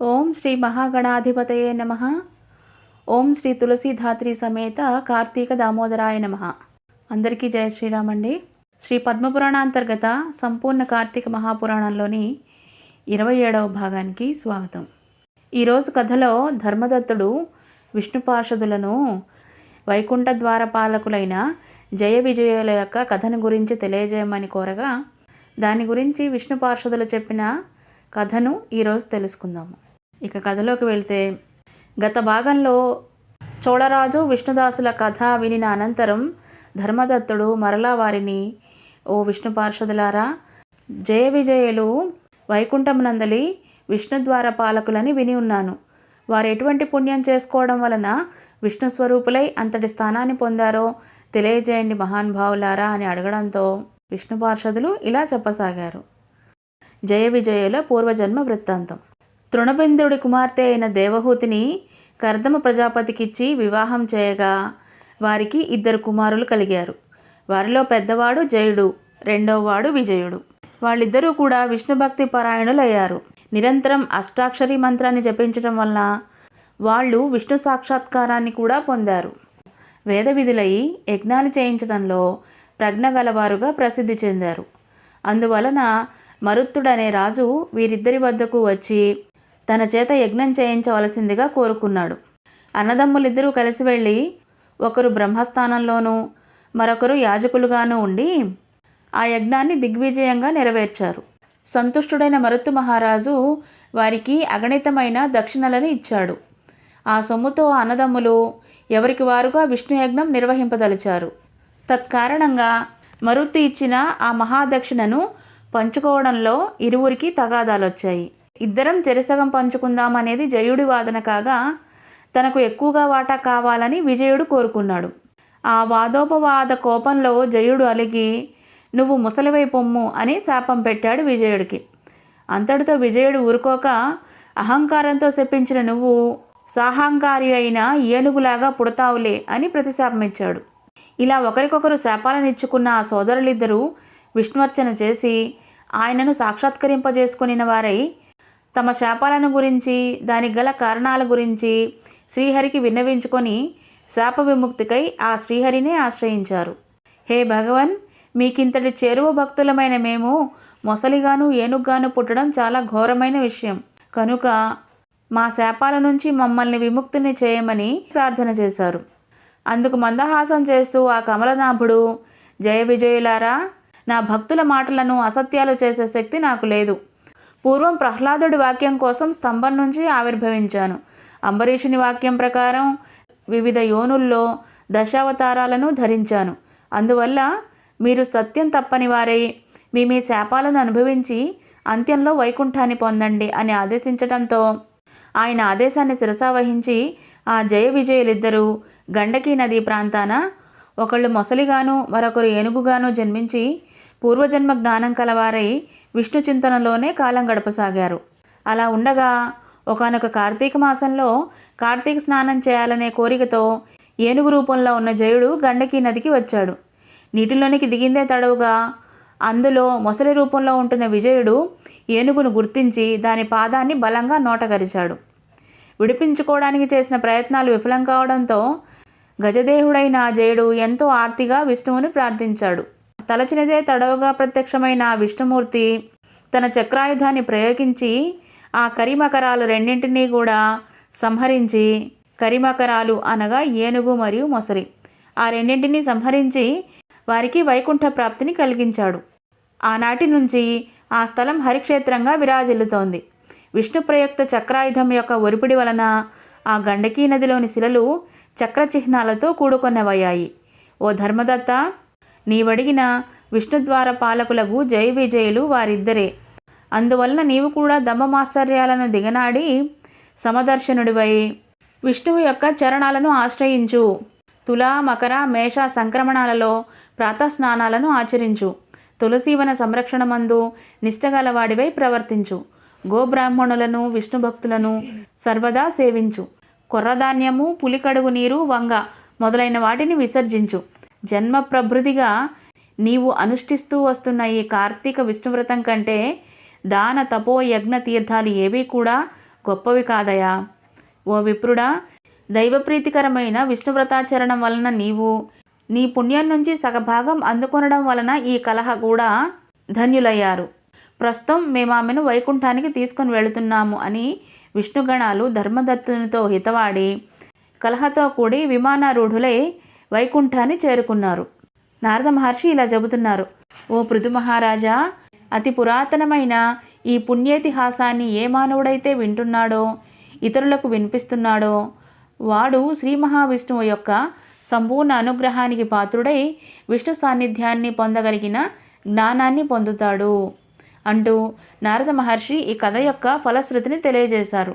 ఓం శ్రీ మహాగణాధిపతయే నమ. ఓం శ్రీ తులసీధాత్రి సమేత కార్తీక దామోదరాయ నమ. అందరికీ జయ శ్రీరామ్ అండి. శ్రీ పద్మపురాణాంతర్గత సంపూర్ణ కార్తీక మహాపురాణంలోని ఇరవై ఏడవ భాగానికి స్వాగతం. ఈరోజు కథలో ధర్మదత్తుడు విష్ణు పార్షదులను వైకుంఠ ద్వారపాలకులైన జయ విజయుల యొక్క కథను గురించి తెలియజేయమని కోరగా దాని గురించి విష్ణు పార్షదులు చెప్పిన కథను ఈరోజు తెలుసుకుందాము. ఇక కథలోకి వెళ్తే గత భాగంలో చోళరాజు విష్ణుదాసుల కథ వినిన అనంతరం ధర్మదత్తుడు మరలా వారిని ఓ విష్ణు పార్షదులారా జయ విజయులు వైకుంఠమునందలి విష్ణుద్వార పాలకులని విని ఉన్నాను. వారు ఎటువంటి పుణ్యం చేసుకోవడం వలన విష్ణు స్వరూపులై అంతటి స్థానాన్ని పొందారో తెలియజేయండి మహానుభావులారా అని అడగడంతో విష్ణు పార్షదులు ఇలా చెప్పసాగారు. జయ విజయుల పూర్వజన్మ వృత్తాంతం. తృణబిందుడి కుమార్తె అయిన దేవహూతిని కర్దమ ప్రజాపతికిచ్చి వివాహం చేయగా వారికి ఇద్దరు కుమారులు కలిగారు. వారిలో పెద్దవాడు జయుడు రెండవవాడు విజయుడు. వాళ్ళిద్దరూ కూడా విష్ణు భక్తి పరాయణులయ్యారు. నిరంతరం అష్టాక్షరి మంత్రాన్ని జపించడం వలన వాళ్ళు విష్ణు సాక్షాత్కారాన్ని కూడా పొందారు. వేద విధులై యజ్ఞాలు చేయించడంలో ప్రజ్ఞ గలవారుగా ప్రసిద్ధి చెందారు. అందువలన మరుత్తుడనే రాజు వీరిద్దరి వద్దకు వచ్చి తన చేత యజ్ఞం చేయించవలసిందిగా కోరుకున్నాడు. అన్నదమ్ములిద్దరూ కలిసి వెళ్ళి ఒకరు బ్రహ్మస్థానంలోనూ మరొకరు యాజకులుగాను ఉండి ఆ యజ్ఞాన్ని దిగ్విజయంగా నెరవేర్చారు. సంతుష్టుడైన మరుత్తు మహారాజు వారికి అగణితమైన దక్షిణలను ఇచ్చాడు. ఆ సొమ్ముతో అన్నదమ్ములు ఎవరికి వారుగా విష్ణు యజ్ఞం నిర్వహింపదలిచారు. తత్కారణంగా మరుత్తు ఇచ్చిన ఆ మహాదక్షిణను పంచుకోవడంలో ఇరువురికి తగాదాలొచ్చాయి. ఇద్దరం చెరిసగం పంచుకుందామనేది జయుడి వాదన కాగా తనకు ఎక్కువగా వాటా కావాలని విజయుడు కోరుకున్నాడు. ఆ వాదోపవాద కోపంలో జయుడు అలిగి నువ్వు ముసలివై పొమ్ము అని శాపం పెట్టాడు విజయుడికి. అంతటితో విజయుడు ఊరుకోక అహంకారంతో శపించిన నువ్వు సాహంకారి అయిన ఏనుగులాగా పుడతావులే అని ప్రతిశాపం ఇచ్చాడు ఇలా ఒకరికొకరు శాపాలనిచ్చుకున్న ఆ సోదరులిద్దరూ విష్ణువర్చన చేసి ఆయనను సాక్షాత్కరింపజేసుకునిన వారై తమ శాపాలను గురించి దానికి గల కారణాల గురించి శ్రీహరికి విన్నవించుకొని శాప విముక్తికై ఆ శ్రీహరినే ఆశ్రయించారు. హే భగవన్ మీకింతటి చేరువ భక్తులమైన మేము మొసలిగాను ఏనుగ్గాను పుట్టడం చాలా ఘోరమైన విషయం. కనుక మా శాపాల నుంచి మమ్మల్ని విముక్తిని చేయమని ప్రార్థన చేశారు. అందుకు మందహాసం చేస్తూ ఆ కమలనాభుడు జయ విజయులారా నా భక్తుల మాటలను అసత్యాలు చేసే శక్తి నాకు లేదు. పూర్వం ప్రహ్లాదుడి వాక్యం కోసం స్తంభం నుంచి ఆవిర్భవించాను. అంబరీషుని వాక్యం ప్రకారం వివిధ యోనుల్లో దశావతారాలను ధరించాను. అందువల్ల మీరు సత్యం తప్పని వారై. మీ మీ శాపాలను అనుభవించి అంత్యంలో వైకుంఠాన్ని పొందండి అని ఆదేశించడంతో ఆయన ఆదేశాన్ని శిరసావహించి ఆ జయ విజయులిద్దరూ గండకీ నదీ ప్రాంతాన ఒకళ్ళు మొసలిగాను మరొకరు ఏనుగుగాను జన్మించి పూర్వజన్మ జ్ఞానం కలవారై విష్ణు చింతనలోనే కాలం గడపసాగారు. అలా ఉండగా ఒకనొక కార్తీక మాసంలో కార్తీక స్నానం చేయాలనే కోరికతో ఏనుగు రూపంలో ఉన్న జయుడు గండకీ నదికి వచ్చాడు. నీటిలోనికి దిగిందే తడవుగా అందులో మొసలి రూపంలో ఉంటున్న విజయుడు ఏనుగును గుర్తించి దాని పాదాన్ని బలంగా నోటగరిచాడు. విడిపించుకోవడానికి చేసిన ప్రయత్నాలు విఫలం కావడంతో గజదేహుడైన ఆ జయుడు ఎంతో ఆర్తిగా విష్ణువుని ప్రార్థించాడు. తలచినదే తడవుగా ప్రత్యక్షమైన విష్ణుమూర్తి తన చక్రాయుధాన్ని ప్రయోగించి ఆ కరిమకరాలు రెండింటినీ కూడా సంహరించి కరిమకరాలు అనగా ఏనుగు మరియు మొసలి ఆ రెండింటినీ సంహరించి వారికి వైకుంఠ ప్రాప్తిని కలిగించాడు. ఆనాటి నుంచి ఆ స్థలం హరిక్షేత్రంగా విరాజిల్లుతోంది. విష్ణు ప్రయుక్త చక్రాయుధం యొక్క ఒరిపిడి వలన ఆ గండకీ నదిలోని శిలలు చక్ర చిహ్నాలతో కూడుకొన్నవయ్యాయి. ఓ ధర్మదత్త నీవడిగిన విష్ణుద్వార పాలకులకు జయ విజయులు వారిద్దరే. అందువలన నీవు కూడా దమ్మమాశ్చర్యాలను దిగనాడి సమదర్శనుడివై విష్ణువు యొక్క చరణాలను ఆశ్రయించు. తులా మకర మేష సంక్రమణాలలో ప్రాతస్నానాలను ఆచరించు. తులసీవన సంరక్షణమందు నిష్టగలవాడివై ప్రవర్తించు. గోబ్రాహ్మణులను విష్ణు భక్తులను సర్వదా సేవించు. కొర్రధాన్యము పులికడుగు నీరు వంగ మొదలైన వాటిని విసర్జించు. జన్మ ప్రభృతిగా నీవు అనుష్ఠిస్తూ వస్తున్న ఈ కార్తీక విష్ణువ్రతం కంటే దాన తపో యజ్ఞ తీర్థాలు ఏవీ కూడా గొప్పవి కాదయా. ఓ విప్రుడా దైవప్రీతికరమైన విష్ణువ్రతాచరణం వలన నీవు నీ పుణ్యం నుంచి సగభాగం అందుకొనడం వలన ఈ కలహ కూడా ధన్యులయ్యారు. ప్రస్తుతం మేము ఆమెను వైకుంఠానికి తీసుకుని వెళుతున్నాము అని విష్ణుగణాలు ధర్మదత్తునితో హితవాడి కలహతో కూడి విమానారూఢులై వైకుంఠాన్ని చేరుకున్నారు. నారద మహర్షి ఇలా చెబుతున్నారు ఓ పృథు మహారాజా అతి పురాతనమైన ఈ పుణ్యేతిహాసాన్ని ఏ మానవుడైతే వింటున్నాడో ఇతరులకు వినిపిస్తున్నాడో వాడు శ్రీ మహావిష్ణువు యొక్క సంపూర్ణ అనుగ్రహానికి పాత్రుడై విష్ణు సాన్నిధ్యాన్ని పొందగలిగిన జ్ఞానాన్ని పొందుతాడు. అంటూ నారద మహర్షి ఈ కథ యొక్క ఫలశ్రుతిని తెలియజేశారు.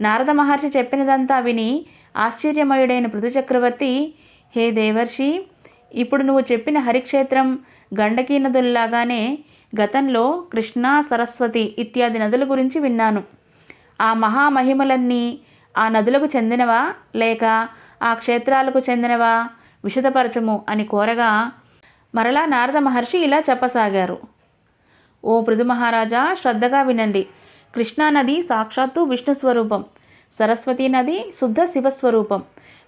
నారద మహర్షి చెప్పినదంతా విని ఆశ్చర్యమయుడైన పృథు చక్రవర్తి హే దేవర్షి ఇప్పుడు నువ్వు చెప్పిన హరిక్షేత్రం గండకీ నదుల్లాగానే గతంలో కృష్ణా సరస్వతి ఇత్యాది నదుల గురించి విన్నాను. ఆ మహామహిమలన్నీ ఆ నదులకు చెందినవా? లేక ఆ క్షేత్రాలకు చెందినవా? విషదపరచము అని కోరగా మరలా నారద మహర్షి ఇలా చెప్పసాగారు. ఓ పృథు మహారాజా శ్రద్ధగా వినండి. కృష్ణానది సాక్షాత్తు విష్ణు స్వరూపం సరస్వతీ నది శుద్ధ శివస్వరూపం.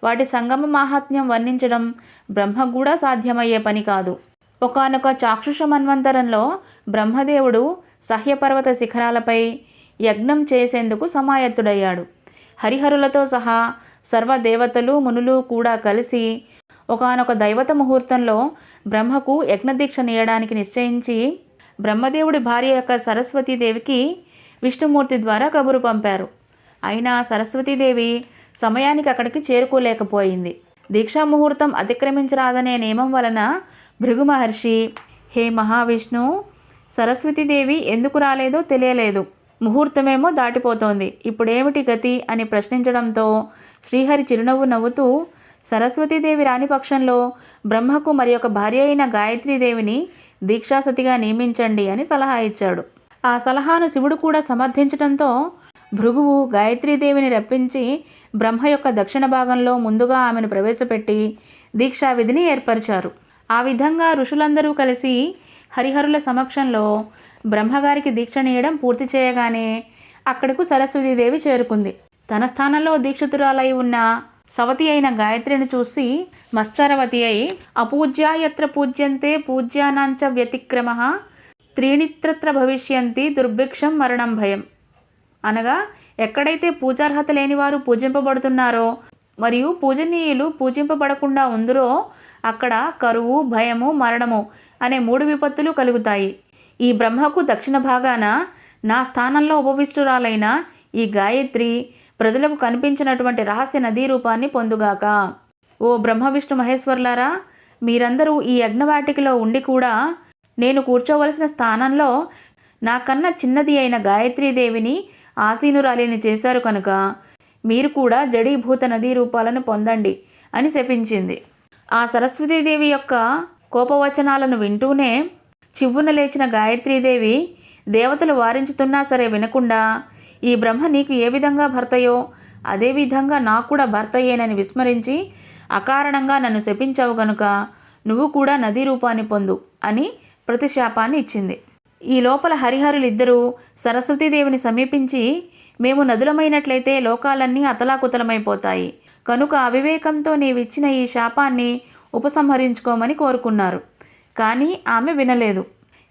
వాటి సంగమ మాహాత్మ్యం వర్ణించడం బ్రహ్మ కూడా సాధ్యమయ్యే పని కాదు. ఒకనొక చాక్షుష మన్వంతరంలో బ్రహ్మదేవుడు సహ్యపర్వత శిఖరాలపై యజ్ఞం చేసేందుకు సమాయత్తుడయ్యాడు. హరిహరులతో సహా సర్వదేవతలు మునులు కూడా కలిసి ఒకనొక దైవత ముహూర్తంలో బ్రహ్మకు యజ్ఞదీక్ష నీయడానికి నిశ్చయించి బ్రహ్మదేవుడి భార్య యొక్క సరస్వతీదేవికి విష్ణుమూర్తి ద్వారా కబురు పంపారు. అయినా సరస్వతీదేవి సమయానికి అక్కడికి చేరుకోలేకపోయింది. దీక్షా ముహూర్తం అతిక్రమించరాదనే నియమం వలన భృగు మహర్షి హే మహావిష్ణు సరస్వతీదేవి ఎందుకు రాలేదో తెలియలేదు. ముహూర్తమేమో దాటిపోతోంది. ఇప్పుడేమిటి గతి? అని ప్రశ్నించడంతో శ్రీహరి చిరునవ్వు నవ్వుతూ సరస్వతీదేవి రాని పక్షంలో బ్రహ్మకు మరి ఒక భార్య అయిన గాయత్రీదేవిని దీక్షాసతిగా నియమించండి అని సలహా ఇచ్చాడు. ఆ సలహాను శివుడు కూడా సమర్థించడంతో భృగువు గాయత్రీదేవిని రప్పించి బ్రహ్మ యొక్క దక్షిణ భాగంలో ముందుగా ఆమెను ప్రవేశపెట్టి దీక్షా విధిని ఏర్పరిచారు. ఆ విధంగా ఋషులందరూ కలిసి హరిహరుల సమక్షంలో బ్రహ్మగారికి దీక్ష నీయడం పూర్తి చేయగానే అక్కడకు సరస్వతీదేవి చేరుకుంది. తన స్థానంలో దీక్షితురాలై ఉన్న సవతి అయిన గాయత్రిని చూసి మశ్చరవతి అయి అపూజ్యాయత్ర పూజ్యంతే పూజ్యానాంచ వ్యతిక్రమ త్రీణిత్రత్ర భవిష్యంతి దుర్భిక్షం మరణం భయం. అనగా ఎక్కడైతే పూజార్హత లేనివారు పూజింపబడుతున్నారో మరియు పూజనీయులు పూజింపబడకుండా ఉందరో అక్కడ కరువు భయము మరణము అనే మూడు విపత్తులు కలుగుతాయి. ఈ బ్రహ్మకు దక్షిణ భాగాన నా స్థానంలో ఉపవిష్టురాలైన ఈ గాయత్రి ప్రజలకు కనిపించినటువంటి రహస్య నదీ రూపాన్ని పొందుగాక. ఓ బ్రహ్మ విష్ణు మహేశ్వర్లారా మీరందరూ ఈ యజ్ఞవాటికలో ఉండి కూడా నేను కూర్చోవలసిన స్థానంలో నాకన్నా చిన్నది అయిన గాయత్రీదేవిని ఆసీనురాలిని చేశారు కనుక మీరు కూడా జడీభూత నదీ రూపాలను పొందండి అని శపించింది. ఆ సరస్వతీదేవి యొక్క కోపవచనాలను వింటూనే చివ్వున లేచిన గాయత్రీదేవి దేవతలు వారించుతున్నా సరే వినకుండా ఈ బ్రహ్మ నీకు ఏ విధంగా భర్తయో అదేవిధంగా నాకు కూడా భర్తయ్యేనని విస్మరించి అకారణంగా నన్ను శపించావు గనుక నువ్వు కూడా నదీ రూపాన్ని పొందు అని ప్రతిశాపాన్ని ఇచ్చింది. ఈ లోపల హరిహరులిద్దరూ సరస్వతీదేవిని సమీపించి మేము నదులమైనట్లయితే లోకాలన్నీ అతలాకుతలమైపోతాయి. కనుక అవివేకంతో నీవిచ్చిన ఈ శాపాన్ని ఉపసంహరించుకోమని కోరుకున్నారు. కానీ ఆమె వినలేదు.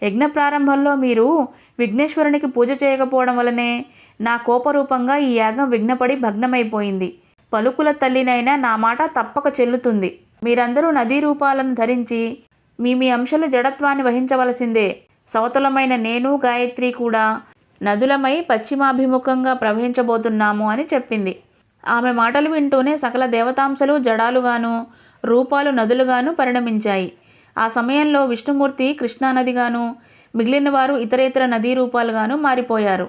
యజ్ఞ ప్రారంభంలో మీరు విఘ్నేశ్వరునికి పూజ చేయకపోవడం వలనే నా కోపరూపంగా ఈ యాగం విఘ్నపడి భగ్నమైపోయింది. పలుకుల తల్లినైనా నా మాట తప్పక చెల్లుతుంది. మీరందరూ నదీ రూపాలను ధరించి మీ మీ అంశలు జడత్వాన్ని వహించవలసిందే. సమతలమైన నేను గాయత్రి కూడా నదులమై పశ్చిమాభిముఖంగా ప్రవహించబోతున్నాము అని చెప్పింది. ఆమె మాటలు వింటూనే సకల దేవతాంశలు జడాలుగాను రూపాలు నదులుగాను పరిణమించాయి. ఆ సమయంలో విష్ణుమూర్తి కృష్ణానదిగాను మిగిలిన వారు ఇతరేతర నదీ రూపాలుగాను మారిపోయారు.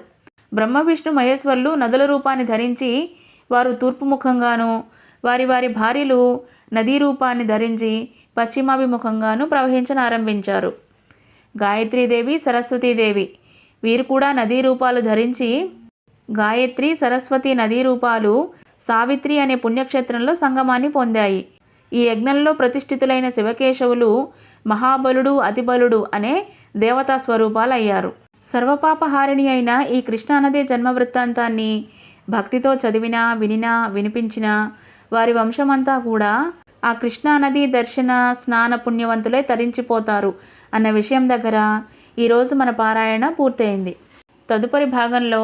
బ్రహ్మ విష్ణు మహేశ్వర్లు నదుల రూపాన్ని ధరించి వారు తూర్పుముఖంగాను వారి వారి భార్యలు నదీ రూపాన్ని ధరించి పశ్చిమాభిముఖంగాను ప్రవహించనారంభించారు. గాయత్రీదేవి సరస్వతీదేవి. వీరు కూడా నదీ రూపాలు ధరించి గాయత్రి సరస్వతి నదీ రూపాలు సావిత్రి అనే పుణ్యక్షేత్రంలో సంగమాన్ని పొందాయి. ఈ యజ్ఞంలో ప్రతిష్ఠితులైన శివకేశవులు మహాబలుడు అతిబలుడు అనే దేవతా స్వరూపాలయ్యారు. సర్వపాపహారిణి అయిన ఈ కృష్ణానది జన్మ వృత్తాంతాన్ని భక్తితో చదివినా వినినా వినిపించినా వారి వంశమంతా కూడా ఆ కృష్ణానది దర్శన స్నాన పుణ్యవంతులే తరించిపోతారు. అన్న విషయం దగ్గర ఈరోజు మన పారాయణ పూర్తయింది. తదుపరి భాగంలో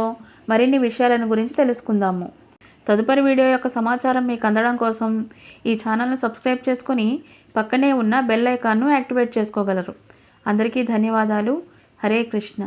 మరిన్ని విషయాలను గురించి తెలుసుకుందాము. తదుపరి వీడియో యొక్క సమాచారం మీకు అందడం కోసం ఈ ఛానల్ను సబ్స్క్రైబ్ చేసుకొని పక్కనే ఉన్న బెల్ ఐకాన్ను యాక్టివేట్ చేసుకోగలరు. అందరికీ ధన్యవాదాలు. హరే కృష్ణ.